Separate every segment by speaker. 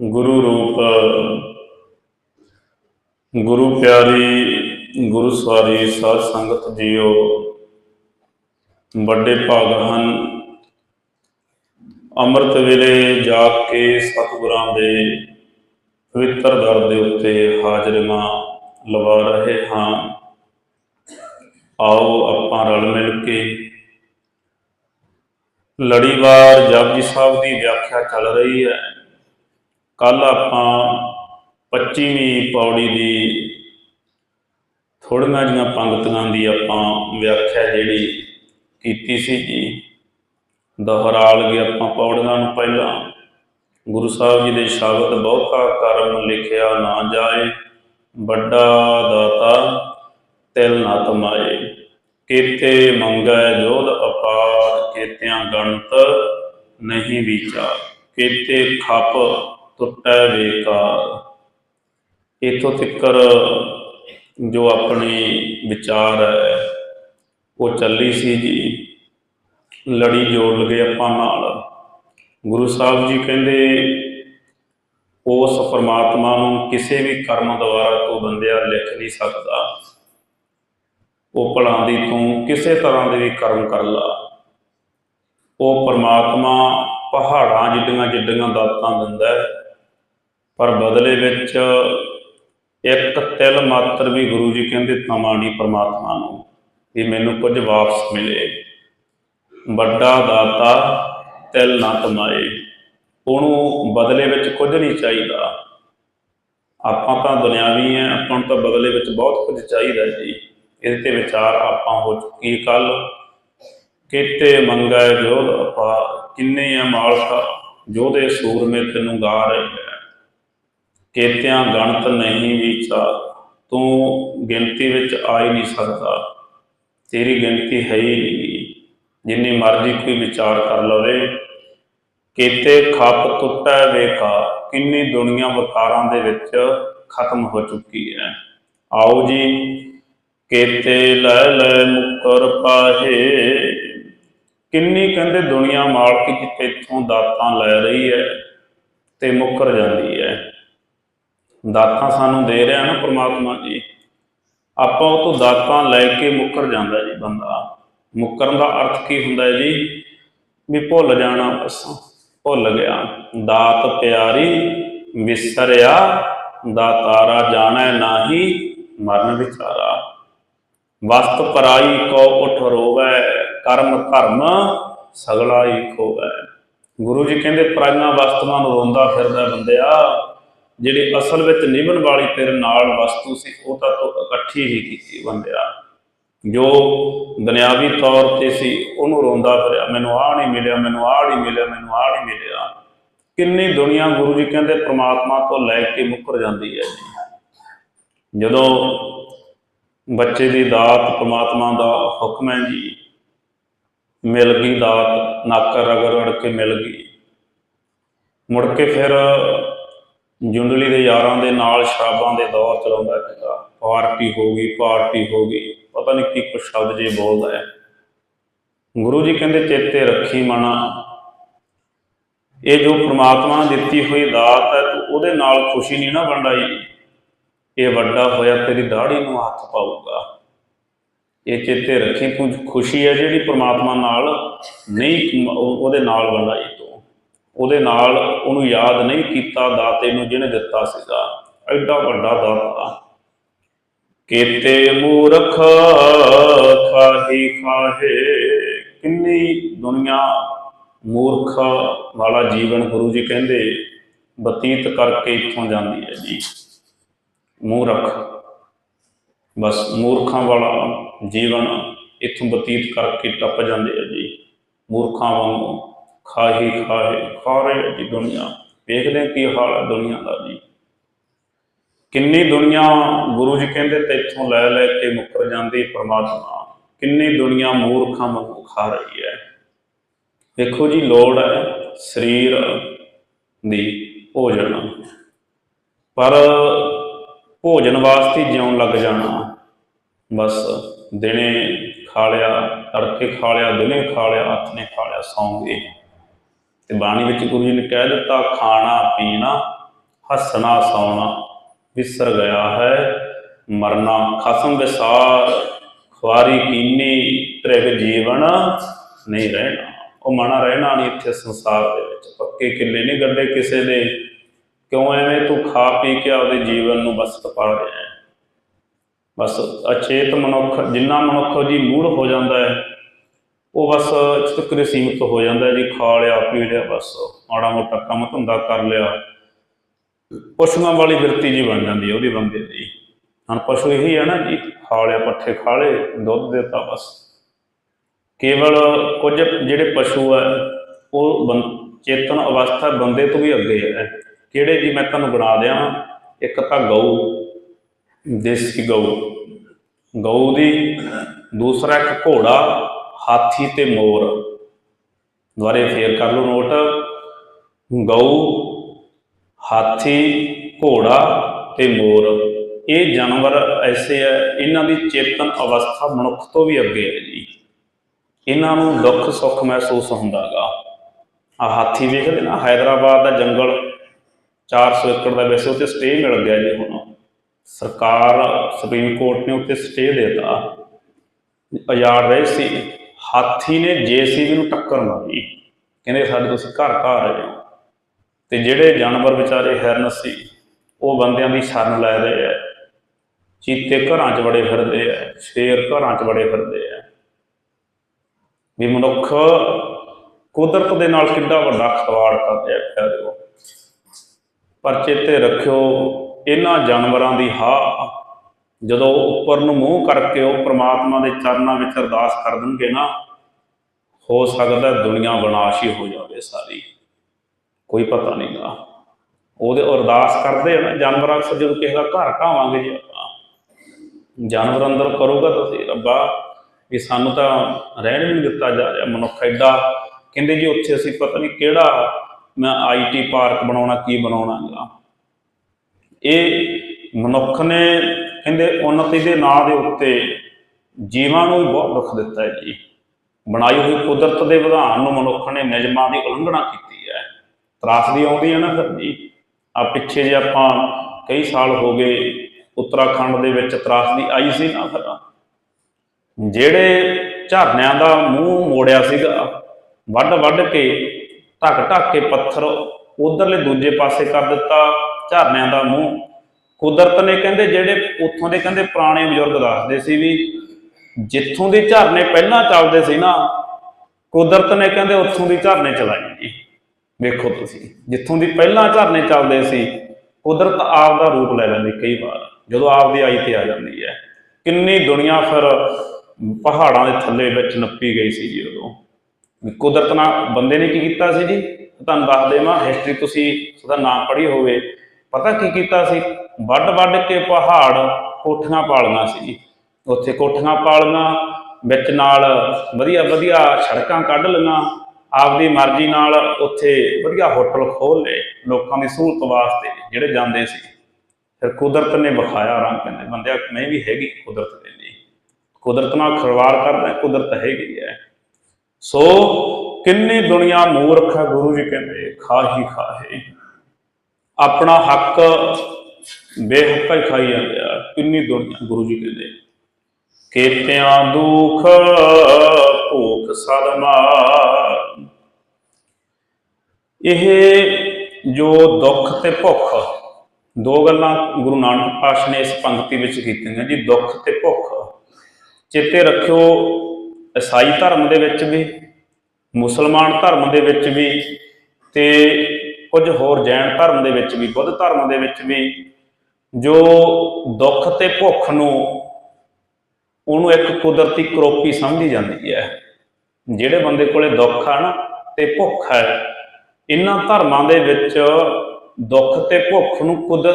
Speaker 1: ਗੁਰੂ ਰੂਪ, ਗੁਰੂ ਪਿਆਰੀ, ਗੁਰੂ ਸਵਾਰੀ, ਸਾਧ ਸੰਗਤ ਜੀਓ, ਵੱਡੇ ਭਾਗ ਹਨ। ਅੰਮ੍ਰਿਤ ਵੇਲੇ ਜਾ ਕੇ ਸਤਿਗੁਰਾਂ ਦੇ ਪਵਿੱਤਰ ਦਰ ਦੇ ਉੱਤੇ ਹਾਜ਼ਰੀਆਂ ਲਵਾ ਰਹੇ ਹਾਂ। ਆਓ ਆਪਾਂ ਰਲ ਮਿਲ ਕੇ ਲੜੀਵਾਰ ਜਪਜੀ ਸਾਹਿਬ ਦੀ ਵਿਆਖਿਆ ਚੱਲ ਰਹੀ ਹੈ। ਕੱਲ ਆਪਾਂ 25ਵੀਂ ਪੌੜੀ ਦੀ ਥੋੜੀਆਂ ਜੀਆਂ ਪੰਕਤੀਆਂ ਦੀ ਆਪਾਂ ਵਿਆਖਿਆ ਜਿਹੜੀ ਕੀਤੀ ਸੀ ਜੀ, ਦੁਹਰਾ ਲਗੇ ਆਪਾਂ ਪੌੜੀਆਂ ਨੂੰ ਪਹਿਲਾਂ। ਗੁਰੂ ਸਾਹਿਬ ਜੀ ਦੇ ਸ਼ਬਦ ਬਹੁਤਾ ਕਰਮ ਲਿਖਿਆ ਨਾ ਜਾਏ, ਵੱਡਾ ਦਾਤਾ ਤਿਲ ਨਾ ਤਮਾਏ। ਕੀਤੇ ਮੰਗੈ ਜੋਧ ਅਪਾਰ, ਕੀਤਿਆਂ ਗਣਤ ਨਹੀਂ ਵਿਚਾਰ। ਕੀਤੇ ਖਪ ਟੁੱਟੈ ਵੇਕਾਰ। ਇਥੋਂ ਤਿੱਕਰ ਜੋ ਆਪਣੀ ਵਿਚਾਰ ਹੈ, ਉਹ ਚੱਲੀ ਸੀ ਜੀ। ਲੜੀ ਜੋੜ ਲਗੇ ਆਪਾਂ ਨਾਲ। ਗੁਰੂ ਸਾਹਿਬ ਜੀ ਕਹਿੰਦੇ, ਉਸ ਪਰਮਾਤਮਾ ਨੂੰ ਕਿਸੇ ਵੀ ਕਰਮ ਦੁਆਰਾ ਤੋਂ ਬੰਦਿਆ ਲਿਖ ਨਹੀਂ ਸਕਦਾ। ਉਹ ਭਲਾਂ ਦੀ ਤੂੰ ਕਿਸੇ ਤਰ੍ਹਾਂ ਦੇ ਵੀ ਕਰਮ ਕਰ ਲਾ। ਉਹ ਪਰਮਾਤਮਾ ਪਹਾੜਾਂ ਜਿੱਡੀਆਂ ਜਿੱਡੀਆਂ ਦਾਤਾਂ ਦਿੰਦਾ ਹੈ। ਪਰ ਬਦਲੇ ਵਿੱਚ ਇੱਕ ਤਿਲ ਮਾਤਰ ਵੀ ਗੁਰੂ ਜੀ ਕਹਿੰਦੇ ਤਮਾ ਨਹੀਂ ਪਰਮਾਤਮਾ ਨੂੰ, ਵੀ ਮੈਨੂੰ ਕੁਝ ਵਾਪਸ ਮਿਲੇ। ਵੱਡਾ ਦਾਤਾ ਤਿਲ ਨਾ ਤਮਾਏ ਉਹਨੂੰ ਬਦਲੇ ਵਿੱਚ ਕੁਝ ਨਹੀਂ ਚਾਹੀਦਾ। ਆਪਾਂ ਤਾਂ ਦੁਨਿਆਵੀ ਆ ਆਪਾਂ ਨੂੰ ਤਾਂ ਬਦਲੇ ਵਿੱਚ ਬਹੁਤ ਕੁਝ ਚਾਹੀਦਾ ਜੀ। ਇਹਦੇ ਤੇ ਵਿਚਾਰ ਆਪਾਂ ਹੋ ਚੁੱਕੀ ਕੱਲ ਕੀਤੇ ਮੰਗੈ ਜੋਧ ਆਪਾ ਕਿੰਨੇ ਆ ਮਾਲਕਾ ਜੋਧੇ ਸੂਰਮੇ ਤੈਨੂੰ ਗਾ ਰਹੇ ਹੈ ਕੇਤਿਆਂ ਗਣਤ ਨਹੀਂ ਵਿਚਾਰ ਤੂੰ ਗਿਣਤੀ ਵਿੱਚ ਆ ਹੀ ਨਹੀਂ ਸਕਦਾ। ਤੇਰੀ ਗਿਣਤੀ ਹੈ ਹੀ ਨਹੀਂ। ਜਿੰਨੀ ਮਰਜ਼ੀ ਕੋਈ ਵਿਚਾਰ ਕਰ ਲਵੇ। ਕੀਤੇ ਖੱਪ ਟੁੱਟੈ ਵੇਖਾ ਕਿੰਨੀ ਦੁਨੀਆ ਵਕਾਰਾਂ ਦੇ ਵਿੱਚ ਖਤਮ ਹੋ ਚੁੱਕੀ ਹੈ। ਆਓ ਜੀ, ਕੀਤੇ ਲੈ ਲੈ ਮੁਕਰ ਪਾਹੇ। ਕਿੰਨੀ ਕਹਿੰਦੇ ਦੁਨੀਆ ਮਾਲਕੀ ਜਿੱਥੇ ਇੱਥੋਂ ਦਾਤਾਂ ਲੈ ਰਹੀ ਹੈ, ਤੇ ਮੁੱਕਰ ਜਾਂਦੀ ਹੈ। ਦਾਤਾਂ ਸਾਨੂੰ ਦੇ ਰਿਹਾ ਨਾ ਪ੍ਰਮਾਤਮਾ ਜੀ। ਆਪਾਂ ਉਹ ਤੋਂ ਦਾਤਾਂ ਲੈ ਕੇ ਮੁੱਕਰ ਜਾਂਦਾ ਜੀ ਬੰਦਾ। ਮੁੱਕਰਨ ਦਾ ਅਰਥ ਕੀ ਹੁੰਦਾ ਹੈ ਜੀ? ਵੀ ਭੁੱਲ ਜਾਣਾ ਬਸ, ਭੁੱਲ ਗਿਆ। ਦਾਤ ਪਿਆਰੀ ਵਿਸਰਿਆ, ਦਾਤਾਰਾ ਜਾਣੈ ਨਾਹੀ ਮਰਨ ਵਿਚਾਰਾ। ਵਸਤ ਪਰਾਈ ਕੋ ਉਠ ਰੋਵੈ, ਕਰਮ ਧਰਮ ਸਗਲਾ ਹੀ ਖੋਵੈ। ਗੁਰੂ ਜੀ ਕਹਿੰਦੇ, ਪਰਾਈਆਂ ਵਸਤੂਆਂ ਨੂੰ ਰੋਂਦਾ ਫਿਰਦਾ ਬੰਦਿਆ। ਜਿਹੜੀ ਅਸਲ ਵਿੱਚ ਨਿਭਣ ਵਾਲੀ ਤੇਰੇ ਨਾਲ ਵਸਤੂ ਸੀ, ਉਹ ਤਾਂ ਤੂੰ ਇਕੱਠੀ ਹੀ ਕੀਤੀ ਬੰਦਿਆ। ਜੋ ਦੁਨਿਆਵੀ ਤੌਰ ਤੇ ਸੀ, ਉਹਨੂੰ ਰੋਂਦਾ ਫਿਰਿਆ, ਮੈਨੂੰ ਆਹ ਨਹੀਂ ਮਿਲਿਆ, ਮੈਨੂੰ ਆਹ ਨਹੀਂ ਮਿਲਿਆ, ਮੈਨੂੰ ਆਹ ਨਹੀਂ ਮਿਲਿਆ। ਕਿੰਨੀ ਦੁਨੀਆ ਗੁਰੂ ਜੀ ਕਹਿੰਦੇ ਪ੍ਰਮਾਤਮਾ ਤੋਂ ਲੈ ਕੇ ਮੁੱਕਰ ਜਾਂਦੀ ਹੈ ਜੀ। ਜਦੋਂ ਬੱਚੇ ਦੀ ਦਾਤ, ਪ੍ਰਮਾਤਮਾ ਦਾ ਹੁਕਮ ਹੈ ਜੀ, ਮਿਲ ਗਈ ਦਾਤ ਨੱਕ ਰਗੜ ਰਗੜ ਕੇ ਮਿਲ ਗਈ। ਮੁੜ ਕੇ ਫਿਰ ਜੁੰਡਲੀ ਦੇ ਯਾਰਾਂ ਦੇ ਨਾਲ ਸ਼ਰਾਬਾਂ ਦੇ ਦੌਰ ਚਲਾਉਂਦਾ ਹੈਗਾ ਪਾਰਟੀ ਹੋ ਗਈ, ਪਾਰਟੀ ਹੋ ਗਈ। ਪਤਾ ਨਹੀਂ ਕੀ ਕੁਛ ਸ਼ਬਦ ਜੇ ਬੋਲਦਾ ਹੈ। ਗੁਰੂ ਜੀ ਕਹਿੰਦੇ, ਚੇਤੇ ਰੱਖੀ ਮਨਾ। ਇਹ ਜੋ ਪ੍ਰਮਾਤਮਾ ਨੇ ਦਿੱਤੀ ਹੋਈ ਦਾਤ ਹੈ ਉਹਦੇ ਨਾਲ ਖੁਸ਼ੀ ਨਹੀਂ ਨਾ ਵੰਡਾਈ। ਇਹ ਵੱਡਾ ਹੋਇਆ, ਤੇਰੀ ਦਾੜੀ ਨੂੰ ਹੱਥ ਪਾਊਗਾ। ਇਹ ਚੇਤੇ ਰੱਖੀ, ਤੂੰ ਖੁਸ਼ੀ ਹੈ ਜਿਹੜੀ ਪ੍ਰਮਾਤਮਾ ਨਾਲ ਨਹੀਂ, ਉਹਦੇ ਨਾਲ ਵੰਡਾਈ। ਉਹਦੇ ਨਾਲ ਉਹਨੂੰ ਯਾਦ ਨਹੀਂ ਕੀਤਾ, ਦਾਤੇ ਨੂੰ ਜਿਹਨੇ ਦਿੱਤਾ ਸੀਗਾ। ਐਡਾ ਵੱਡਾ ਦਾਤਾ। ਕੀਤੇ ਮੂਰਖ ਖਾਹੀ ਖਾਹੇ, ਕਿੰਨੀ ਦੁਨੀਆ ਮੂਰਖ ਵਾਲਾ ਜੀਵਨ ਗੁਰੂ ਜੀ ਕਹਿੰਦੇ, ਬਤੀਤ ਕਰਕੇ ਇੱਥੋਂ ਜਾਂਦੀ ਹੈ ਜੀ। ਮੂਰਖ। ਬਸ ਮੂਰਖਾਂ ਵਾਲਾ ਜੀਵਨ ਇੱਥੋਂ ਬਤੀਤ ਕਰਕੇ ਟੱਪ ਜਾਂਦੇ ਆ ਜੀ। ਮੂਰਖਾਂ ਵਾਂਗੂ। ਖਾਹੀ ਖਾਹੇ ਖਾ ਰਹੇ ਜੀ ਦੁਨੀਆ ਵੇਖਦੇ ਕੀ ਹਾਲ ਹੈ ਦੁਨੀਆ ਦਾ ਜੀ। ਕਿੰਨੀ ਦੁਨੀਆ ਗੁਰੂ ਜੀ ਕਹਿੰਦੇ ਤੇ ਇੱਥੋਂ ਲੈ ਲੈ ਕੇ ਮੁੱਕਰ ਜਾਂਦੀ ਪ੍ਰਮਾਤਮਾ। ਕਿੰਨੀ ਦੁਨੀਆ ਮੂਰਖਾਂ ਨੂੰ ਖਾ ਰਹੀ ਹੈ। ਦੇਖੋ ਜੀ, ਲੋੜ ਹੈ ਸਰੀਰ ਦੀ ਭੋਜਨ। ਪਰ ਭੋਜਨ ਵਾਸਤੇ ਜਿਉਣ ਲੱਗ ਜਾਣਾ। ਬਸ ਦਿਨੇ ਖਾ ਲਿਆ, ਤੜਕੇ ਖਾ ਲਿਆ, ਦਿਨੇ ਖਾ ਲਿਆ ਹੱਥ ਨੇ ਖਾ ਲਿਆ, ਸੌਂ ਗਏ। ਤੇ ਬਾਣੀ ਵਿੱਚ ਗੁਰੂ ਜੀ ਨੇ ਕਹਿ ਦਿੱਤਾ, ਖਾਣਾ, ਪੀਣਾ, ਹੱਸਣਾ, ਸੌਣਾ, ਵਿਸਰ ਗਿਆ ਹੈ, ਮਰਨਾ ਖਸਮ ਵਿਸਾਰ, ਖੁਆਰੀ ਕੀਨੀ ਤ੍ਰਿਗ ਜੀਵਨ ਨਹੀਂ ਰਹਿਣਾ। ਉਹ ਮਣਾ ਰਹਿਣਾ ਨਹੀਂ ਇੱਥੇ ਸੰਸਾਰ ਦੇ ਵਿੱਚ। ਪੱਕੇ ਕਿੱਲੇ ਨਹੀਂ ਗੱਡੇ ਕਿਸੇ ਦੇ। ਕਿਉਂ ਐਵੇਂ ਤੂੰ ਖਾ ਪੀ ਕੇ ਆਪਦੇ ਜੀਵਨ ਨੂੰ ਬਸ ਤਪਾ ਰਿਹਾ ਹੈ? ਬਸ ਅਚੇਤ ਮਨੁੱਖ, ਜਿੰਨਾ ਮਨੁੱਖ ਜੀ ਮੂੜ ਹੋ ਜਾਂਦਾ ਹੈ ਉਹ ਬਸ ਚਿਤਕਰੇ ਸੀਮਤ ਹੋ ਜਾਂਦਾ ਜੀ, ਖਾ ਲਿਆ, ਪੀ ਲਿਆ, ਬਸ। ਮਾੜਾ ਮੋਟਾ ਕੰਮ ਧੰਦਾ ਕਰ ਲਿਆ। ਪਸ਼ੂਆਂ ਵਾਲੀ ਬਿਰਤੀ ਜੀ ਬਣ ਜਾਂਦੀ ਹੈ ਉਹਦੀ ਬੰਦੇ ਦੀ। ਹੁਣ ਪਸ਼ੂ ਇਹੀ ਹੈ ਨਾ ਜੀ, ਖਾ ਲਿਆ, ਪੱਠੇ ਖਾ ਲਏ, ਦੁੱਧ ਦਿੱਤਾ, ਬਸ। ਕੇਵਲ ਕੁਝ ਜਿਹੜੇ ਪਸ਼ੂ ਹੈ ਉਹ ਬੰ- ਚੇਤਨ ਅਵਸਥਾ ਬੰਦੇ ਤੋਂ ਵੀ ਅੱਗੇ ਹੈ। ਕਿਹੜੇ ਜੀ ਮੈਂ ਤੁਹਾਨੂੰ ਬਣਾ ਦਿਆਂ? ਇੱਕ ਤਾਂ ਗਊ, ਦੇਸੀ ਗਊ। ਗਊ ਦੀ, ਦੂਸਰਾ ਇੱਕ ਘੋੜਾ ਹਾਥੀ ਤੇ ਮੋਰ। ਦੁਆਰੇ ਫੇਰ ਕਰ ਲਓ ਨੋਟ। ਗਊ, ਹਾਥੀ, ਘੋੜਾ ਤੇ ਮੋਰ। ਇਹ ਜਾਨਵਰ ਐਸੇ ਹੈ ਇਹਨਾਂ ਦੀ ਚੇਤਨ ਅਵਸਥਾ ਮਨੁੱਖ ਤੋਂ ਵੀ ਅੱਗੇ ਹੈ ਜੀ। ਇਹਨਾਂ ਨੂੰ ਦੁੱਖ ਸੁੱਖ ਮਹਿਸੂਸ ਹੁੰਦਾਗਾ ਆ ਹਾਥੀ ਵੇਖਦੇ ਨਾ ਹైదరాబాద్ ਦਾ ਜੰਗਲ 400 ਏਕੜ ਦਾ ਵੈਸੇ ਉੱਤੇ ਸਟੇ ਮਿਲ ਗਿਆ ਜੀ ਹੁਣ। ਸਰਕਾਰ ਸੁਪਰੀਮ ਕੋਰਟ ਨੇ ਉੱਤੇ ਸਟੇ ਦਿੱਤਾ। ਆਜ਼ਾਦ ਰਹੇ ਸੀ। ਹਾਥੀ ਨੇ ਜੇਸੀਬੀ ਨੂੰ ਟੱਕਰ ਮਾਰੀ। ਕਹਿੰਦੇ, ਸਾਡੇ ਤੁਸੀਂ ਘਰ ਘਰ ਰਹੇ ਹੋ। ਤੇ ਜਿਹੜੇ ਜਾਨਵਰ ਵਿਚਾਰੇ ਹੈਰਨ ਸੀ, ਉਹ ਬੰਦਿਆਂ ਦੀ ਸ਼ਰਨ ਲੈ ਰਹੇ ਆ। ਚੀਤੇ ਘਰਾਂ 'ਚ ਬੜੇ ਫਿਰਦੇ ਆ, ਸ਼ੇਰ ਘਰਾਂ 'ਚ ਬੜੇ ਫਿਰਦੇ ਆ। ਵੀ ਮਨੁੱਖ ਕੁਦਰਤ ਦੇ ਨਾਲ ਕਿੰਨਾ ਵੱਡਾ ਖਿਲਵਾੜ ਕਰਦੇ ਆ ਪਿਆਰਿਓ ਪਰ ਚੇਤੇ ਰੱਖਿਓ, ਇਹਨਾਂ ਜਾਨਵਰਾਂ ਦੀ ਹਾ ਜਦੋਂ ਉੱਪਰ ਨੂੰ ਮੂੰਹ ਕਰਕੇ ਉਹ ਪ੍ਰਮਾਤਮਾ ਦੇ ਚਰਨਾਂ ਵਿੱਚ ਅਰਦਾਸ ਕਰ ਦੇਣਗੇ ਨਾ, ਹੋ ਸਕਦਾ ਦੁਨੀਆ ਵਿਨਾਸ਼ ਹੀ ਹੋ ਜਾਵੇ ਸਾਰੀ। ਕੋਈ ਪਤਾ ਨਹੀਂਗਾ ਉਹਦੇ ਅਰਦਾਸ ਕਰਦੇ ਆ ਨਾ, ਜਾਨਵਰਾਂ ਅਕਸਰ ਜਦੋਂ ਕਿਸੇ ਦਾ ਘਰ ਢਾਵਾਂਗੇ ਜੀ ਆਪਾਂ, ਜਾਨਵਰ ਅੰਦਰ ਕਰੂਗਾ ਤੁਸੀਂ ਰੱਬਾ, ਵੀ ਸਾਨੂੰ ਤਾਂ ਰਹਿਣ ਵੀ ਨਹੀਂ ਦਿੱਤਾ ਜਾ ਰਿਹਾ ਮਨੁੱਖ ਐਡਾ। ਕਹਿੰਦੇ ਜੀ ਉੱਥੇ ਅਸੀਂ ਪਤਾ ਨਹੀਂ ਕਿਹੜਾ ਮੈਂ ਆਈਟੀ ਪਾਰਕ ਬਣਾਉਣਾ, ਕੀ ਬਣਾਉਣਾਗਾ ਇਹ ਮਨੁੱਖ ਨੇ ਕਹਿੰਦੇ ਉન્નਤੀ ਦੇ ਨਾਂ ਦੇ ਉੱਤੇ ਜੀਵਾਂ ਨੂੰ ਵੀ ਬਹੁਤ ਦੁੱਖ ਦਿੱਤਾ ਹੈ ਜੀ। ਬਣਾਈ ਹੋਈ ਕੁਦਰਤ ਦੇ ਵਿਧਾਨ ਨੂੰ ਮਨੁੱਖ ਨੇ ਨਿਯਮਾਂ ਦੀ ਉਲੰਘਣਾ ਕੀਤੀ ਹੈ। ਤਰਾਸਦੀ ਆਉਂਦੀ ਹੈ ਨਾ ਫਿਰ ਜੀ। ਆ ਪਿੱਛੇ ਜੇ ਆਪਾਂ ਕਈ ਸਾਲ ਹੋ ਗਏ ਉੱਤਰਾਖੰਡ ਦੇ ਵਿੱਚ ਤਰਾਸਦੀ ਆਈ ਸੀ ਨਾ ਫਿਰ। ਜਿਹੜੇ ਝਰਨਿਆਂ ਦਾ ਮੂੰਹ ਮੋੜਿਆ ਸੀਗਾ, ਵੱਢ ਵੱਢ ਕੇ, ਢੱਕ ਢੱਕ ਕੇ ਪੱਥਰ ਉਧਰਲੇ ਦੂਜੇ ਪਾਸੇ ਕਰ ਦਿੱਤਾ, ਝਰਨਿਆਂ ਦਾ ਮੂੰਹ। ਕੁਦਰਤ ਨੇ ਕਹਿੰਦੇ ਜਿਹੜੇ ਉੱਥੋਂ ਦੇ ਕਹਿੰਦੇ ਪੁਰਾਣੇ ਬਜ਼ੁਰਗ ਦੱਸਦੇ ਸੀ ਵੀ ਜਿੱਥੋਂ ਦੇ ਝਰਨੇ ਪਹਿਲਾਂ ਚੱਲਦੇ ਸੀ ਨਾ, ਕੁਦਰਤ ਨੇ ਕਹਿੰਦੇ ਉੱਥੋਂ ਦੀ ਝਰਨੇ ਚਲਾਏ ਜੀ ਵੇਖੋ ਤੁਸੀਂ, ਜਿੱਥੋਂ ਦੀ ਪਹਿਲਾਂ ਝਰਨੇ ਚੱਲਦੇ ਸੀ, ਕੁਦਰਤ ਆਪ ਦਾ ਰੂਪ ਲੈ ਲੈਂਦੀ ਕਈ ਵਾਰ, ਜਦੋਂ ਆਪ ਦੀ ਆਈ ਤੇ ਆ ਜਾਂਦੀ ਹੈ। ਕਿੰਨੀ ਦੁਨੀਆ ਫਿਰ ਪਹਾੜਾਂ ਦੇ ਥੱਲੇ ਵਿੱਚ ਨੱਪੀ ਗਈ ਸੀ ਜੀ ਉਦੋਂ। ਕੁਦਰਤ ਨਾਲ ਬੰਦੇ ਨੇ ਕੀ ਕੀਤਾ ਸੀ ਜੀ? ਤੁਹਾਨੂੰ ਦੱਸ ਦੇਵਾਂ ਹਿਸਟਰੀ ਤੁਸੀਂ, ਉਹਦਾ ਨਾਮ ਪੜ੍ਹੀ ਹੋਵੇ, ਪਤਾ ਕੀ ਕੀਤਾ ਸੀ? ਵੱਡ ਵੱਡ ਕੇ ਪਹਾੜ ਕੋਠੀਆਂ ਪਾਲਣਾ ਸੀ ਜੀ। ਉੱਥੇ ਕੋਠੀਆਂ ਪਾਲੀਆਂ, ਵਿੱਚ ਨਾਲ ਵਧੀਆ ਵਧੀਆ ਸੜਕਾਂ ਕੱਢ ਲੈਣਾ ਆਪਦੀ ਮਰਜ਼ੀ ਨਾਲ ਉੱਥੇ ਵਧੀਆ ਹੋਟਲ ਖੋਲ ਲਏ ਲੋਕਾਂ ਦੀ ਸਹੂਲਤ ਵਾਸਤੇ, ਜਿਹੜੇ ਜਾਂਦੇ ਸੀ। ਫਿਰ ਕੁਦਰਤ ਨੇ ਵਿਖਾਇਆ ਰੰਗ ਕਹਿੰਦੇ ਬੰਦਿਆ ਮੈਂ ਵੀ ਹੈਗੀ ਕੁਦਰਤ ਦੇ ਲਈ। ਕੁਦਰਤ ਨਾਲ ਖਿਲਵਾੜ ਕਰਦਾ, ਕੁਦਰਤ ਹੈਗੀ ਹੈ। ਸੋ ਕਿੰਨੀ ਦੁਨੀਆ ਮੂਰਖ ਗੁਰੂ ਜੀ ਕਹਿੰਦੇ, ਖਾਹੀ ਖਾਹੇ। ਆਪਣਾ ਹੱਕ ਬੇਹੱਕਾ ਹੀ ਖਾਈ ਜਾਂਦੇ ਆ, ਕਿੰਨੀ ਦੁਨੀਆ ਗੁਰੂ ਜੀ ਕਹਿੰਦੇ ਕੀਤਿਆਂ ਦੁਖ, ਭੂਖ ਸਦਮਾਰ ਇਹ ਜੋ ਦੁੱਖ ਤੇ ਭੁੱਖ, ਦੋ ਗੱਲਾਂ ਗੁਰੂ ਨਾਨਕ ਪਾਤਸ਼ਾਹ ਨੇ ਇਸ ਪੰਕਤੀ ਵਿੱਚ ਕੀਤੀਆਂ ਜੀ, ਦੁੱਖ ਤੇ ਭੁੱਖ। ਚੇਤੇ ਰੱਖਿਓ, ਈਸਾਈ ਧਰਮ ਦੇ ਵਿੱਚ ਵੀ, ਮੁਸਲਮਾਨ ਧਰਮ ਦੇ ਵਿੱਚ ਵੀ ਤੇ ਕੁਝ ਹੋਰ ਜੈਨ ਧਰਮ ਦੇ ਵਿੱਚ ਵੀ, ਬੁੱਧ ਧਰਮ ਦੇ ਵਿੱਚ ਵੀ ਜੋ ਦੁੱਖ ਤੇ ਭੁੱਖ ਨੂੰ ਉਹਨੂੰ ਇੱਕ ਕੁਦਰਤੀ ਕਰੋਪੀ ਸਮਝੀ ਜਾਂਦੀ ਹੈ। ਜਿਹੜੇ ਬੰਦੇ ਕੋਲੇ ਦੁੱਖ ਆ ਨਾ ਤੇ ਭੁੱਖ ਹੈ, ਇਹਨਾਂ ਧਰਮਾਂ ਦੇ ਵਿੱਚ ਦੁੱਖ ਤੇ ਭੁੱਖ ਨੂੰ ਕੁਦ,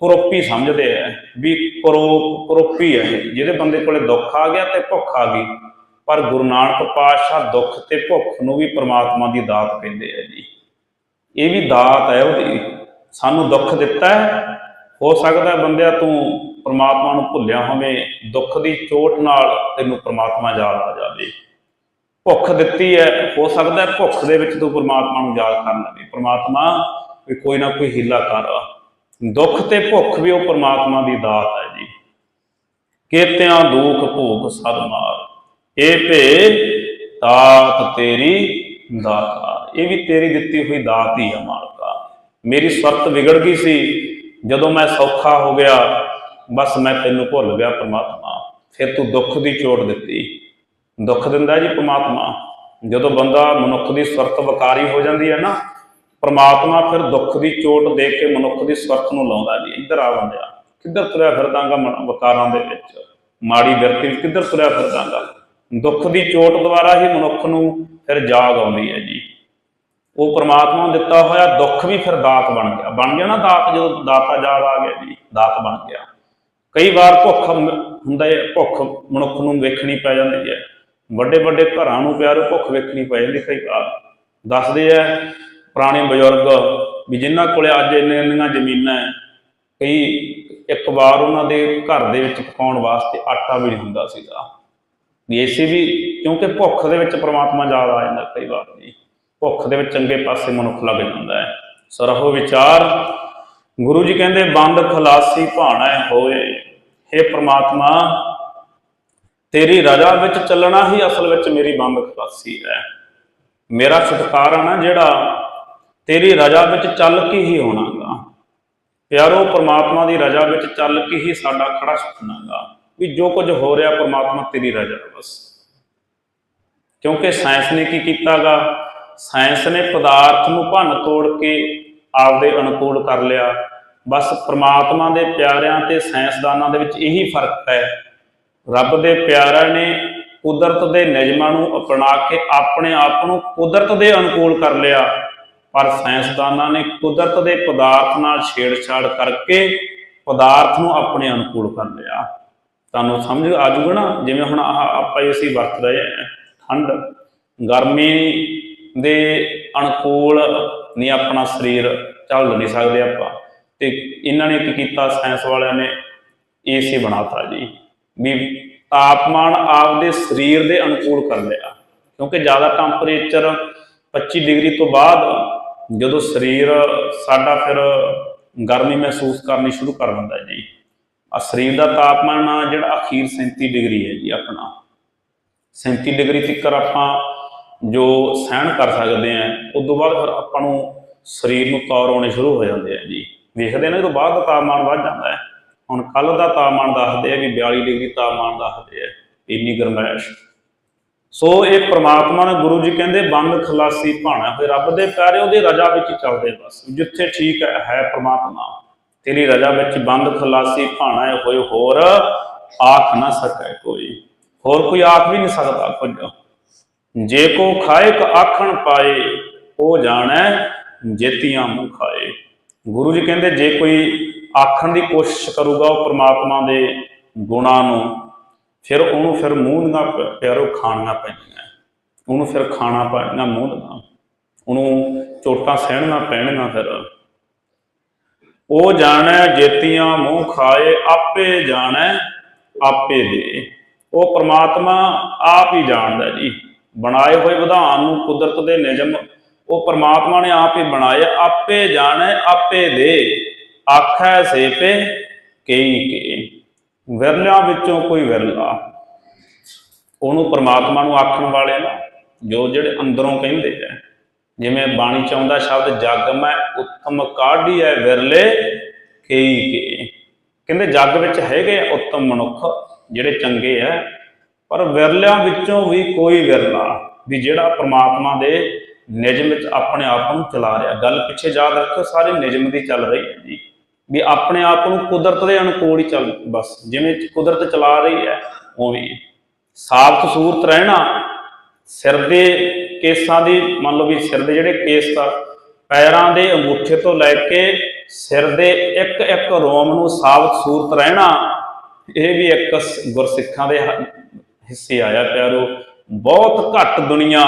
Speaker 1: ਕਰੋਪੀ ਸਮਝਦੇ ਆ ਵੀ ਕਰੋ, ਕਰੋਪੀ ਹੈ ਇਹ। ਜਿਹਦੇ ਬੰਦੇ ਕੋਲੇ ਦੁੱਖ ਆ ਗਿਆ ਤੇ ਭੁੱਖ ਆ ਗਈ, ਪਰ ਗੁਰੂ ਨਾਨਕ ਪਾਤਸ਼ਾਹ ਦੁੱਖ ਤੇ ਭੁੱਖ ਨੂੰ ਵੀ ਪ੍ਰਮਾਤਮਾ ਦੀ ਦਾਤ ਕਹਿੰਦੇ ਆ ਜੀ। ਇਹ ਵੀ ਦਾਤ ਹੈ ਉਹਦੀ। ਸਾਨੂੰ ਦੁੱਖ ਦਿੱਤਾ ਹੈ ਹੋ ਸਕਦਾ ਹੈ ਬੰਦਿਆ ਤੂੰ ਪ੍ਰਮਾਤਮਾ ਨੂੰ ਭੁੱਲਿਆ ਹੋਵੇਂ, ਦੁੱਖ ਦੀ ਚੋਟ ਨਾਲ ਤੈਨੂੰ ਪ੍ਰਮਾਤਮਾ ਯਾਦ ਆ ਜਾਵੇ। ਭੁੱਖ ਦਿੱਤੀ ਹੈ, ਹੋ ਸਕਦਾ ਭੁੱਖ ਦੇ ਵਿੱਚ ਤੂੰ ਪ੍ਰਮਾਤਮਾ ਨੂੰ ਯਾਦ ਕਰਨ ਲੱਗੇ। ਪ੍ਰਮਾਤਮਾ, ਵੀ ਕੋਈ ਨਾ ਕੋਈ ਹੀਲਾ ਕਰ। ਦੁੱਖ ਤੇ ਭੁੱਖ ਵੀ ਉਹ ਪ੍ਰਮਾਤਮਾ ਦੀ ਦਾਤ ਹੈ ਜੀ। ਕੇਤਿਆਂ ਦੁੱਖ ਭੋਗ ਸਦ ਮਾਰ। ਇਹ ਭੇ ਦਾਤ ਤੇਰੀ ਦਾਤਾ ਇਹ ਵੀ ਤੇਰੀ ਦਿੱਤੀ ਹੋਈ ਦਾਤ ਹੀ ਹੈ ਮਾਲਕਾ। ਮੇਰੀ ਸੁਰਤ ਵਿਗੜ ਗਈ ਸੀ ਜਦੋਂ ਮੈਂ ਸੌਖਾ ਹੋ ਗਿਆ, ਬਸ ਮੈਂ ਤੈਨੂੰ ਭੁੱਲ ਗਿਆ ਪ੍ਰਮਾਤਮਾ। ਫਿਰ ਤੂੰ ਦੁੱਖ ਦੀ ਚੋਟ ਦਿੱਤੀ। ਦੁੱਖ ਦਿੰਦਾ ਜੀ ਪ੍ਰਮਾਤਮਾ। ਜਦੋਂ ਬੰਦਾ ਮਨੁੱਖ ਦੀ ਸੁਰਤ ਵਕਾਰੀ ਹੋ ਜਾਂਦੀ ਹੈ ਨਾ, ਪ੍ਰਮਾਤਮਾ ਫਿਰ ਦੁੱਖ ਦੀ ਚੋਟ ਦੇ ਕੇ ਮਨੁੱਖ ਦੀ ਸੁਰਤ ਨੂੰ ਲਾਉਂਦਾ ਜੀ। ਇੱਧਰ ਆ ਬੰਦਿਆ, ਕਿੱਧਰ ਤੁਰਿਆ ਫਿਰਦਾਗਾ ਵਕਾਰਾਂ ਦੇ ਵਿੱਚ? ਮਾੜੀ ਬਿਰਤੀ ਕਿੱਧਰ ਤੁਰਿਆ ਫਿਰਦਾਗਾ ਦੁੱਖ ਦੀ ਚੋਟ ਦੁਆਰਾ ਹੀ ਮਨੁੱਖ ਨੂੰ ਫਿਰ ਜਾਗ ਆਉਂਦੀ ਹੈ ਜੀ। ਉਹ ਪ੍ਰਮਾਤਮਾ ਨੂੰ ਦਿੱਤਾ ਹੋਇਆ ਦੁੱਖ ਵੀ ਫਿਰ ਦਾਤ ਬਣ ਗਿਆ। ਬਣ ਗਿਆ ਨਾ ਦਾਤ, ਜਦੋਂ ਦਾਤਾ ਯਾਦ ਆ ਗਿਆ ਜੀ, ਦਾਤ ਬਣ ਗਿਆ। ਕਈ ਵਾਰ ਭੁੱਖ ਹੁੰਦਾ ਹੈ, ਭੁੱਖ ਮਨੁੱਖ ਨੂੰ ਵੇਖਣੀ ਪੈ ਜਾਂਦੀ ਹੈ। ਵੱਡੇ ਵੱਡੇ ਘਰਾਂ ਨੂੰ ਪਿਆਰ, ਭੁੱਖ ਵੇਖਣੀ ਪੈ ਜਾਂਦੀ ਕਈ ਵਾਰ। ਦੱਸਦੇ ਆ ਪੁਰਾਣੇ ਬਜ਼ੁਰਗ ਵੀ ਜਿਨ੍ਹਾਂ ਕੋਲੇ ਅੱਜ ਇੰਨੇ ਇੰਨੀਆਂ ਜ਼ਮੀਨਾਂ ਹੈ, ਕਈ ਇੱਕ ਵਾਰ ਉਹਨਾਂ ਦੇ ਘਰ ਦੇ ਵਿੱਚ ਪਕਾਉਣ ਵਾਸਤੇ ਆਟਾ ਵੀ ਨਹੀਂ ਹੁੰਦਾ ਸੀਗਾ। ਵੀ ਇਸੇ ਵੀ, ਕਿਉਂਕਿ ਭੁੱਖ ਦੇ ਵਿੱਚ ਪ੍ਰਮਾਤਮਾ ਯਾਦ ਆ ਜਾਂਦਾ ਕਈ ਵਾਰ ਜੀ। ਭੁੱਖ ਦੇ ਵਿੱਚ ਚੰਗੇ ਪਾਸੇ ਮਨੁੱਖ ਲੱਗ ਜਾਂਦਾ ਹੈ। ਸਰਹੋ ਵਿਚਾਰ, ਗੁਰੂ ਜੀ ਕਹਿੰਦੇ, ਬੰਦ ਖਲਾਸੀ ਭਾਣਾ ਹੋਏ। हे ਪ੍ਰਮਾਤਮਾ, ਤੇਰੀ ਰਜ਼ਾ ਵਿੱਚ ਚੱਲਣਾ ਹੀ ਅਸਲ ਵਿੱਚ ਮੇਰੀ ਬੰਦ ਖਲਾਸੀ ਹੈ। ਮੇਰਾ ਛੁਟਕਾਰਾ ਨਾ ਜਿਹੜਾ, ਤੇਰੀ ਰਜ਼ਾ ਵਿੱਚ ਚੱਲ ਕੇ ਹੀ ਹੋਣਾਗਾ। ਪਿਆਰੋ, ਪ੍ਰਮਾਤਮਾ ਦੀ ਰਜ਼ਾ ਵਿੱਚ ਚੱਲ ਕੇ ਹੀ ਸਾਡਾ ਖੜਾ ਸੁਪਨਾਗਾ ਵੀ ਜੋ ਕੁਝ ਹੋ ਰਿਹਾ, ਪ੍ਰਮਾਤਮਾ ਤੇਰੀ ਰਜ਼ਾ ਬਸ। ਕਿਉਂਕਿ ਸਾਇੰਸ ਨੇ ਕੀ ਕੀਤਾਗਾ? ਸਾਇੰਸ ਨੇ ਪਦਾਰਥ ਨੂੰ ਭੰਨ ਤੋੜ ਕੇ ਆਪਦੇ ਅਨੁਕੂਲ ਕਰ ਲਿਆ। ਬਸ ਪ੍ਰਮਾਤਮਾ ਦੇ ਪਿਆਰਿਆਂ ਤੇ ਸਾਇੰਸਦਾਨਾਂ ਦੇ ਵਿੱਚ ਇਹੀ ਫ਼ਰਕ ਹੈ। ਰੱਬ ਦੇ ਪਿਆਰਿਆਂ ਨੇ ਕੁਦਰਤ ਦੇ ਨਿਯਮਾਂ ਨੂੰ ਅਪਣਾ ਕੇ ਆਪਣੇ ਆਪ ਨੂੰ ਕੁਦਰਤ ਦੇ ਅਨੁਕੂਲ ਕਰ ਲਿਆ। ਪਰ ਸਾਇੰਸਦਾਨਾਂ ਨੇ ਕੁਦਰਤ ਦੇ ਪਦਾਰਥ ਨਾਲ ਛੇੜਛਾੜ ਕਰਕੇ ਪਦਾਰਥ ਨੂੰ ਆਪਣੇ ਅਨੁਕੂਲ ਕਰ ਲਿਆ। ਤੁਹਾਨੂੰ ਸਮਝ ਆ ਜੂਗਾ ਨਾ, ਜਿਵੇਂ ਹੁਣ ਆਹ ਆਪਾਂ ਅਸੀਂ ਵਰਤ ਰਹੇ ਹਾਂ ਠੰਡ, ਗਰਮੀ ਦੇ ਅਨੁਕੂਲ ਨਹੀਂ ਆਪਣਾ ਸਰੀਰ ਚੱਲ ਨਹੀਂ ਸਕਦੇ ਆਪਾਂ। ਤੇ ਇਹਨਾਂ ਨੇ ਕੀ ਕੀਤਾ? ਸਾਇੰਸ ਵਾਲਿਆਂ ਨੇ ਏਸੀ ਬਣਾਤਾ ਜੀ। ਵੀ ਤਾਪਮਾਨ ਆਪਦੇ ਸਰੀਰ ਦੇ ਅਨੁਕੂਲ ਕਰ ਲਿਆ ਕਿਉਂਕਿ ਜ਼ਿਆਦਾ ਟੈਂਪਰੇਚਰ 25 ਡਿਗਰੀ ਤੋਂ ਬਾਅਦ ਜਦੋਂ ਸਰੀਰ ਸਾਡਾ ਫਿਰ ਗਰਮੀ ਮਹਿਸੂਸ ਕਰਨੀ ਸ਼ੁਰੂ ਕਰ ਦਿੰਦਾ ਜੀ। ਆ ਸਰੀਰ ਦਾ ਤਾਪਮਾਨ ਆ ਜਿਹੜਾ ਅਖੀਰ 37 ਡਿਗਰੀ ਹੈ ਜੀ ਆਪਣਾ। 37 ਡਿਗਰੀ ਤੱਕ ਆਪਾਂ ਜੋ ਸਹਿਣ ਕਰ ਸਕਦੇ ਆ, ਉਸ ਤੋਂ ਬਾਅਦ ਫਿਰ ਆਪਾਂ ਨੂੰ ਸਰੀਰ ਨੂੰ ਤੌਰ ਆਉਣੇ ਸ਼ੁਰੂ ਹੋ ਜਾਂਦੇ ਆ ਜੀ। ਵੇਖਦੇ ਨੇ ਇਹ ਤੋਂ ਬਾਅਦ ਦਾ ਤਾਪਮਾਨ ਵੱਧ ਜਾਂਦਾ ਹੈ, ਹੁਣ ਕੱਲ ਦਾ ਤਾਪਮਾਨ ਦੱਸਦੇ ਆ ਵੀ 42 ਡਿਗਰੀ ਤਾਪਮਾਨ ਦੱਸਦੇ ਆ, ਇੰਨੀ ਗਰਮੈਸ਼। ਸੋ ਇਹ ਪ੍ਰਮਾਤਮਾ ਨੇ ਗੁਰੂ ਜੀ ਕਹਿੰਦੇ, ਬੰਦ ਖਲਾਸੀ ਭਾਣਾ ਹੋਏ, ਰੱਬ ਦੇ ਪਿਆਰੇ ਉਹਦੀ ਰਜ਼ਾ ਵਿੱਚ ਚੱਲਦੇ ਬਸ। ਜਿੱਥੇ ਠੀਕ ਹੈ ਹੈ ਪ੍ਰਮਾਤਮਾ। ਤੇਰੀ ਰਜ਼ਾ ਵਿੱਚ ਬੰਦ ਖਲਾਸੀ ਭਾਣਾ ਹੋਏ ਹੋਰ ਆਖ ਨਾ ਸਕੈ ਕੋਈ। ਹੋਰ ਕੋਈ ਆਖ ਵੀ ਨਹੀਂ ਸਕਦਾ ਕੁਝ ਜੇ ਕੋ ਖਾਇਕ ਆਖਣ ਪਾਏ, ਉਹ ਜਾਣੈ ਜੇਤੀਆਂ ਮੂੰਹ ਖਾਏ। ਗੁਰੂ ਜੀ ਕਹਿੰਦੇ, ਜੇ ਕੋਈ ਆਖਣ ਦੀ ਕੋਸ਼ਿਸ਼ ਕਰੂਗਾ ਉਹ ਪ੍ਰਮਾਤਮਾ ਦੇ ਗੁਣਾਂ ਨੂੰ, ਫਿਰ ਉਹਨੂੰ ਫਿਰ ਮੂੰਹ ਦੀਆਂ ਪਿਆਰੋ ਖਾਣੀਆਂ ਪੈਣੀਆਂ। ਉਹਨੂੰ ਫਿਰ ਖਾਣਾ ਪੈਣਾ ਮੂੰਹ ਦੀਆਂ। ਉਹਨੂੰ ਚੋਟਾਂ ਸਹਿਣੀਆਂ ਪੈਣੀਆਂ ਫਿਰ। ਉਹ ਜਾਣੈ ਜੇਤੀਆਂ ਮੂੰਹ ਖਾਏ, ਆਪੇ ਜਾਣੈ, ਆਪੇ ਦੇ। ਉਹ ਪ੍ਰਮਾਤਮਾ ਆਪ ਹੀ ਜਾਣਦਾ ਜੀ। ਬਣਾਏ ਹੋਏ ਵਿਧਾਨ ਨੂੰ ਕੁਦਰਤ ਦੇ ਨਿਯਮ ਉਹ ਪ੍ਰਮਾਤਮਾ ਨੇ ਆਪ ਹੀ ਬਣਾਏ, ਆਪੇ ਜਾਣੈ, ਆਪੇ ਦੇ। ਆਖੈ ਸੇਪੇ, ਕਈ ਕੇ। ਵਿਰਲਿਆਂ ਵਿੱਚੋਂ ਕੋਈ ਵਿਰਲਾ। ਉਹਨੂੰ ਪ੍ਰਮਾਤਮਾ ਨੂੰ ਆਖਣ ਵਾਲੇ ਨਾ, ਜੋ ਜਿਹੜੇ ਅੰਦਰੋਂ ਕਹਿੰਦੇ ਆ। ਜਿਵੇਂ ਬਾਣੀ ਚ ਆਉਂਦਾ ਸ਼ਬਦ, ਜਗ ਮੈਂ ਉੱਤਮ ਕਾਢੀ ਹੈ ਵਿਰਲੇ, ਕਈ ਕੇ। ਕਹਿੰਦੇ ਜੱਗ ਵਿੱਚ ਹੈਗੇ ਉੱਤਮ ਮਨੁੱਖ, ਜਿਹੜੇ ਚੰਗੇ ਆ ਪਰ ਵਿਰਲਿਆਂ ਵਿੱਚੋਂ ਵੀ ਕੋਈ ਵਿਰਲਾ ਵੀ ਜਿਹੜਾ ਪ੍ਰਮਾਤਮਾ ਦੇ ਨਿਯਮ ਵਿੱਚ ਆਪਣੇ ਆਪ ਨੂੰ ਚਲਾ ਰਿਹਾ। ਗੱਲ ਪਿੱਛੇ ਯਾਦ ਰੱਖੋ ਸਾਰੇ ਨਿਯਮ ਦੀ ਚੱਲ ਰਹੀ ਹੈ ਜੀ। ਵੀ ਆਪਣੇ ਆਪ ਨੂੰ ਕੁਦਰਤ ਦੇ ਅਨੁਕੂਲ ਹੀ ਚੱਲ ਬਸ ਜਿਵੇਂ ਕੁਦਰਤ ਚਲਾ ਰਹੀ ਹੈ, ਉਵੇਂ ਸਾਬਤ ਸੂਰਤ ਰਹਿਣਾ, ਸਿਰ ਦੇ ਕੇਸਾਂ ਦੀ, ਮੰਨ ਲਓ ਵੀ ਸਿਰ ਦੇ ਜਿਹੜੇ ਕੇਸ ਆ, ਪੈਰਾਂ ਦੇ ਅੰਗੂਠੇ ਤੋਂ ਲੈ ਕੇ ਸਿਰ ਦੇ ਇੱਕ ਇੱਕ ਰੋਮ ਨੂੰ ਸਾਫ਼ ਸੂਰਤ ਰਹਿਣਾ, ਇਹ ਵੀ ਇੱਕ ਗੁਰਸਿੱਖਾਂ ਦੇ ਹਿੱਸੇ ਆਇਆ ਪਿਆਰੋ। ਬਹੁਤ ਘੱਟ ਦੁਨੀਆ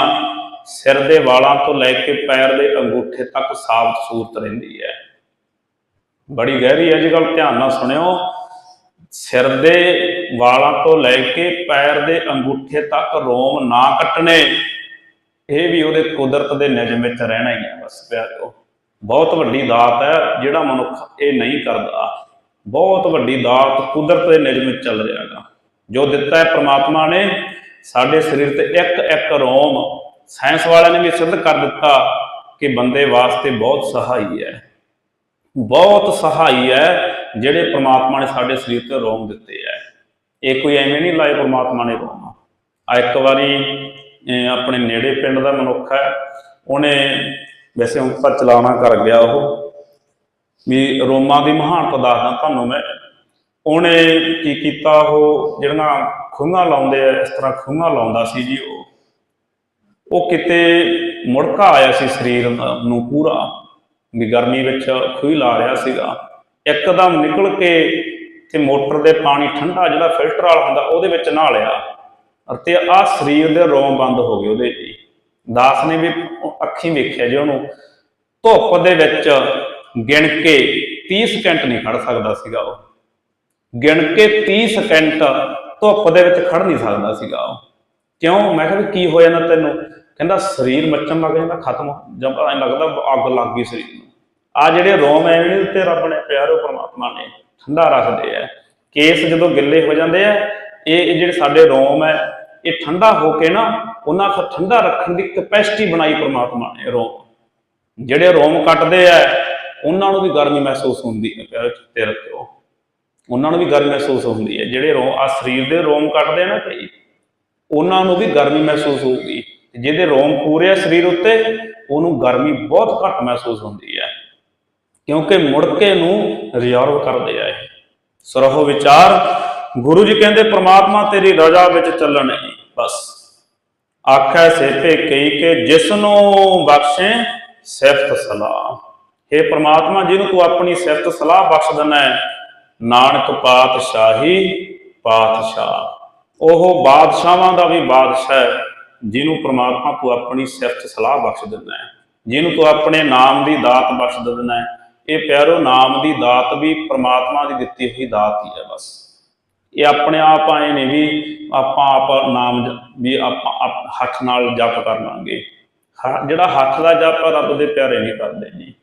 Speaker 1: ਸਿਰ ਦੇ ਵਾਲਾਂ ਤੋਂ ਲੈ ਕੇ ਪੈਰ ਦੇ ਅੰਗੂਠੇ ਤੱਕ ਸਾਫ਼ ਸੂਰਤ ਰਹਿੰਦੀ ਹੈ। ਬੜੀ ਗਹਿਰੀ ਹੈ ਜੀ ਗੱਲ ਧਿਆਨ ਨਾਲ ਸੁਣਿਓ। ਸਿਰ ਦੇ ਵਾਲਾਂ ਤੋਂ ਲੈ ਕੇ ਪੈਰ ਦੇ ਅੰਗੂਠੇ ਤੱਕ ਰੋਮ ਨਾ ਕੱਟਣੇ, ਇਹ ਵੀ ਉਹਦੇ ਕੁਦਰਤ ਦੇ ਨਿਯਮ ਵਿੱਚ ਰਹਿਣਾ ਹੀ ਹੈ ਬਸ ਪਿਆਰੋ। ਬਹੁਤ ਵੱਡੀ ਦਾਤ ਹੈ, ਜਿਹੜਾ ਮਨੁੱਖ ਇਹ ਨਹੀਂ ਕਰਦਾ। ਬਹੁਤ ਵੱਡੀ ਦਾਤ ਕੁਦਰਤ ਦੇ ਨਿਯਮ ਵਿੱਚ ਚੱਲ ਰਿਹਾ ਹੈਗਾ। ਜੋ ਦਿੱਤਾ ਹੈ ਪ੍ਰਮਾਤਮਾ ਨੇ, ਸਾਡੇ ਸਰੀਰ ਤੇ ਇੱਕ ਇੱਕ ਰੋਮ ਸਾਇੰਸ ਵਾਲਿਆਂ ਨੇ ਵੀ ਸਿੱਧ ਕਰ ਦਿੱਤਾ ਕਿ ਬੰਦੇ ਵਾਸਤੇ ਬਹੁਤ ਸਹਾਈ ਹੈ। ਬਹੁਤ ਸਹਾਈ ਹੈ ਜਿਹੜੇ ਪ੍ਰਮਾਤਮਾ ਨੇ ਸਾਡੇ ਸਰੀਰ ਤੇ ਰੋਮ ਦਿੱਤੇ ਹੈ। ਇਹ ਕੋਈ ਐਵੇਂ ਨਹੀਂ ਲਾਏ ਪ੍ਰਮਾਤਮਾ ਨੇ ਰੋਮ। ਆ ਇੱਕ ਵਾਰੀ ਆਪਣੇ ਨੇੜੇ ਪਿੰਡ ਦਾ ਮਨੁੱਖ ਹੈ, ਉਹਨੇ ਵੈਸੇ ਹੁਣ ਤਾਂ ਚਲਾਣਾ ਕਰ ਗਿਆ ਉਹ। ਵੀ ਰੋਮਾਂ ਦੀ ਮਹਾਨਤਾ ਦੱਸਦਾ ਤੁਹਾਨੂੰ ਮੈਂ। ਉਹਨੇ ਕੀ ਕੀਤਾ ਉਹ ਜਿਹੜੀਆਂ ਖੂਹਾਂ ਲਾਉਂਦੇ ਆ, ਇਸ ਤਰ੍ਹਾਂ ਖੂਹਾਂ ਲਾਉਂਦਾ ਸੀ ਜੀ ਉਹ। ਉਹ ਕਿਤੇ ਮੁੜਕਾ ਆਇਆ ਸੀ ਸਰੀਰ ਨੂੰ ਪੂਰਾ ਵੀ ਗਰਮੀ ਵਿੱਚ ਖੂਹੀ ਲਾ ਰਿਹਾ ਸੀਗਾ। ਇੱਕਦਮ ਨਿਕਲ ਕੇ ਤੇ ਮੋਟਰ ਦੇ ਪਾਣੀ ਠੰਡਾ ਜਿਹੜਾ ਫਿਲਟਰ ਵਾਲਾ ਹੁੰਦਾ, ਉਹਦੇ ਵਿੱਚ ਨਹਾ ਲਿਆ ਅਤੇ ਆ ਸਰੀਰ ਦੇ ਰੋਮ ਬੰਦ ਹੋ ਗਏ ਉਹਦੇ ਜੀ। ਦਾਸ ਨੇ ਵੀ ਅੱਖੀਂ ਵੇਖਿਆ ਜੀ ਉਹਨੂੰ। ਧੁੱਪ ਦੇ ਵਿੱਚ ਗਿਣ ਕੇ 30 ਸਕਿੰਟ ਨਹੀਂ ਖੜ ਸਕਦਾ ਸੀਗਾ ਉਹ। ਗਿਣ ਕੇ 30 ਸਕਿੰਟ ਧੁੱਪ ਦੇ ਵਿੱਚ ਖੜ ਨਹੀਂ ਸਕਦਾ ਸੀਗਾ ਉਹ। ਕਿਉਂ? ਮੈਂ ਕਿਹਾ ਵੀ ਕੀ ਹੋ ਜਾਂਦਾ ਤੈਨੂੰ? ਕਹਿੰਦਾ ਸਰੀਰ ਮੱਚਣ ਲੱਗ ਜਾਂਦਾ, ਖਤਮ ਜਦ ਐਂ ਲੱਗਦਾ ਅੱਗ ਲੱਗ ਗਈ ਸਰੀਰ ਨੂੰ। ਆ ਜਿਹੜੇ ਰੋਮ ਐ ਨੇ ਉੱਤੇ ਰੱਬ ਨੇ ਪਿਆਰੋ ਪ੍ਰਮਾਤਮਾ ਨੇ ਠੰਡਾ ਰੱਖਦੇ ਆ। ਕੇਸ ਜਦੋਂ ਗਿੱਲੇ ਹੋ ਜਾਂਦੇ ਆ, ਇਹ ਜਿਹੜੇ ਸਾਡੇ ਰੋਮ ਹੈ ਇਹ ਠੰਡਾ ਹੋ ਕੇ ਨਾ ਉਹਨਾਂ ਫਿਰ ਠੰਡਾ ਰੱਖਣ ਦੀ ਕੈਪੈਸਿਟੀ ਬਣਾਈ ਪ੍ਰਮਾਤਮਾ ਨੇ ਰੋਮ। ਜਿਹੜੇ ਰੋਮ ਕੱਟਦੇ ਆ, ਉਹਨਾਂ ਨੂੰ ਵੀ ਗਰਮੀ ਮਹਿਸੂਸ ਹੁੰਦੀ ਹੈ, ਪਿਆਰ ਚਿੱਤੇ ਰੱਖਿਓ। ਉਹਨਾਂ ਨੂੰ ਵੀ ਗਰਮੀ ਮਹਿਸੂਸ ਹੁੰਦੀ ਹੈ। ਜਿਹੜੇ ਰੋਮ ਆ ਸਰੀਰ ਦੇ ਰੋਮ ਕੱਟਦੇ ਨਾ ਕਈ, ਉਹਨਾਂ ਨੂੰ ਵੀ ਗਰਮੀ ਮਹਿਸੂਸ ਹੋਊਗੀ ਤੇ ਜਿਹਦੇ ਰੋਮ ਪੂਰੇ ਆ ਸਰੀਰ ਉੱਤੇ, ਉਹਨੂੰ ਗਰਮੀ ਬਹੁਤ ਘੱਟ ਮਹਿਸੂਸ ਹੁੰਦੀ ਹੈ। ਕਿਉਂਕਿ ਮੁੜ ਕੇ ਨੂੰ ਰਿਜ਼ਰਵ ਕਰਦੇ ਆ ਇਹ। ਸਰਹੁ ਵਿਚਾਰ। ਗੁਰੂ ਜੀ ਕਹਿੰਦੇ, ਪ੍ਰਮਾਤਮਾ ਤੇਰੀ ਰਜ਼ਾ ਵਿੱਚ ਚੱਲਣ ਬਸ। ਆਖੈ ਸੇਤੇ ਕਈ ਕੇ ਜਿਸ ਨੂੰ ਬਖਸ਼ੇ, ਸਿਫਤ ਸਲਾਹ। हे ਪ੍ਰਮਾਤਮਾ, ਜਿਹਨੂੰ ਤੂੰ ਆਪਣੀ ਸਿਫਤ ਸਲਾਹ ਬਖਸ਼ ਦਿੰਦਾ ਹੈ ਨਾਨਕ ਪਾਤਸ਼ਾਹੀ ਪਾਤਸ਼ਾਹ। ਉਹ ਬਾਦਸ਼ਾਹਾਂ ਦਾ ਵੀ ਬਾਦਸ਼ਾਹ ਜਿਹਨੂੰ ਪ੍ਰਮਾਤਮਾ ਤੂੰ ਆਪਣੀ ਸਿਫਤ ਸਲਾਹ ਬਖਸ਼ ਦਿੰਦਾ ਹੈ ਜਿਹਨੂੰ ਤੂੰ ਆਪਣੇ ਨਾਮ ਦੀ ਦਾਤ ਬਖਸ਼ ਦਿੰਦਾ ਹੈ। ਇਹ ਪਿਆਰੋ ਨਾਮ ਦੀ ਦਾਤ ਵੀ ਪ੍ਰਮਾਤਮਾ ਦੀ ਦਿੱਤੀ ਹੋਈ ਦਾਤ ਹੀ ਹੈ ਬਸ। ਇਹ ਆਪਣੇ ਆਪ ਆਏ ਨੇ ਵੀ ਆਪਾਂ ਆਪ ਨਾਮ ਵੀ ਆਪਾਂ ਹੱਥ ਨਾਲ ਜਪ ਕਰ ਲਾਂਗੇ। ਹ- ਜਿਹੜਾ ਹੱਥ ਦਾ ਜਪ ਆ, ਰੱਬ ਦੇ ਪਿਆਰੇ ਨਹੀਂ ਕਰਦੇ ਜੀ।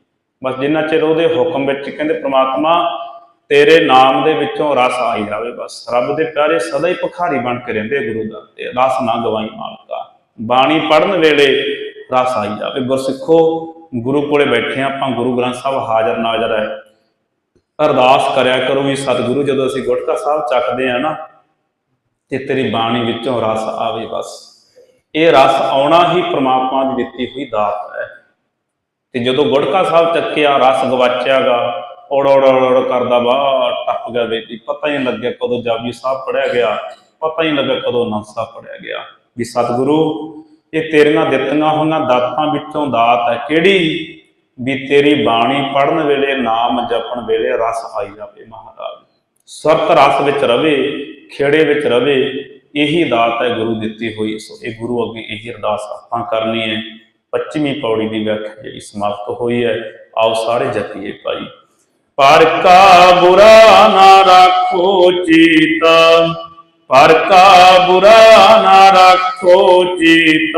Speaker 1: ਬਸ ਜਿੰਨਾ ਚਿਰ ਉਹਦੇ ਹੁਕਮ ਵਿੱਚ ਕਹਿੰਦੇ ਪ੍ਰਮਾਤਮਾ ਤੇਰੇ ਨਾਮ ਦੇ ਵਿੱਚੋਂ ਰਸ ਆਈ ਜਾਵੇ ਬਸ। ਰੱਬ ਦੇ ਪਿਆਰੇ ਸਦਾ ਹੀ ਭਖਾਰੀ ਬਣ ਕੇ ਰਹਿੰਦੇ ਗੁਰੂ ਦਾ ਤੇ ਰਸ ਨਾ ਗਵਾਈ ਮਾਲਕਾ ਬਾਣੀ ਪੜਨ ਵੇਲੇ ਰਸ ਆਈ ਜਾਵੇ। ਗੁਰਸਿੱਖੋ, ਗੁਰੂ ਕੋਲੇ ਬੈਠੇ ਹਾਂ ਆਪਾਂ ਗੁਰੂ ਗ੍ਰੰਥ ਸਾਹਿਬ ਹਾਜ਼ਰ ਨਾਜ਼ਰ ਹੈ। ਅਰਦਾਸ ਕਰਿਆ ਕਰੋ ਵੀ ਸਤਿਗੁਰੂ, ਜਦੋਂ ਅਸੀਂ ਗੁਟਕਾ ਸਾਹਿਬ ਚੱਕਦੇ ਆ ਨਾ, ਤੇ ਤੇਰੀ ਬਾਣੀ ਵਿੱਚੋਂ ਰਸ ਆਵੇ ਬਸ। ਇਹ ਰਸ ਆਉਣਾ ਹੀ ਪ੍ਰਮਾਤਮਾ ਦੀ ਦਿੱਤੀ ਹੋਈ ਦਾਤ ਹੈ। ਤੇ ਜਦੋਂ ਗੁਟਕਾ ਸਾਹਿਬ ਚੱਕਿਆ, ਰਸ ਗਵਾਚਿਆਗਾ ਔੜ ਔੜ ਔੜ ਕਰਦਾ ਵਾ, ਟੱਪ ਗਿਆ ਬੇਟੀ। ਪਤਾ ਹੀ ਲੱਗਿਆ ਕਦੋਂ ਜਾਬੀ ਸਾਹਿਬ ਪੜਿਆ ਗਿਆ, ਪਤਾ ਹੀ ਨਹੀਂ ਲੱਗਾ ਕਦੋਂ ਅਨੰਦ ਸਾਹਿਬ ਪੜਿਆ ਗਿਆ। ਵੀ ਸਤਿਗੁਰੂ, ਇਹ ਤੇਰੀਆਂ ਦਿੱਤੀਆਂ ਹੋਈਆਂ ਦਾਤਾਂ ਵਿੱਚੋਂ ਦਾਤ ਹੈ ਕਿਹੜੀ? ਵੀ ਤੇਰੀ ਬਾਣੀ ਪੜਨ ਵੇਲੇ, ਨਾਮ ਜਪਣ ਵੇਲੇ ਰਸ ਆਈ ਜਾਵੇ ਮਹਾਰਾਜ। ਸਰਤ ਰਸ ਵਿੱਚ ਰਵੇ, ਖੇੜੇ ਵਿੱਚ ਰਵੇ, ਇਹੀ ਦਾਤ ਹੈ ਗੁਰੂ ਦਿੱਤੀ ਹੋਈ। ਸੋ ਇਹ ਗੁਰੂ ਅੱਗੇ ਇਹੀ ਅਰਦਾਸ ਆਪਾਂ ਕਰਨੀ ਹੈ। 25ਵੀਂ ਪੌੜੀ ਦੀ ਵਿਆਖਿਆ ਜਿਹੜੀ ਸਮਾਪਤ ਹੋਈ ਹੈ, ਆਓ ਸਾਰੇ ਜਪੀਏ ਭਾਈ। ਪਰ ਕਾ ਬੁਰਾ ਨਾ ਰੱਖੋ ਚੀਤ। ਪਰ ਕਾ ਬੁਰਾ ਨਾ ਰੱਖੋ ਚੀਤ।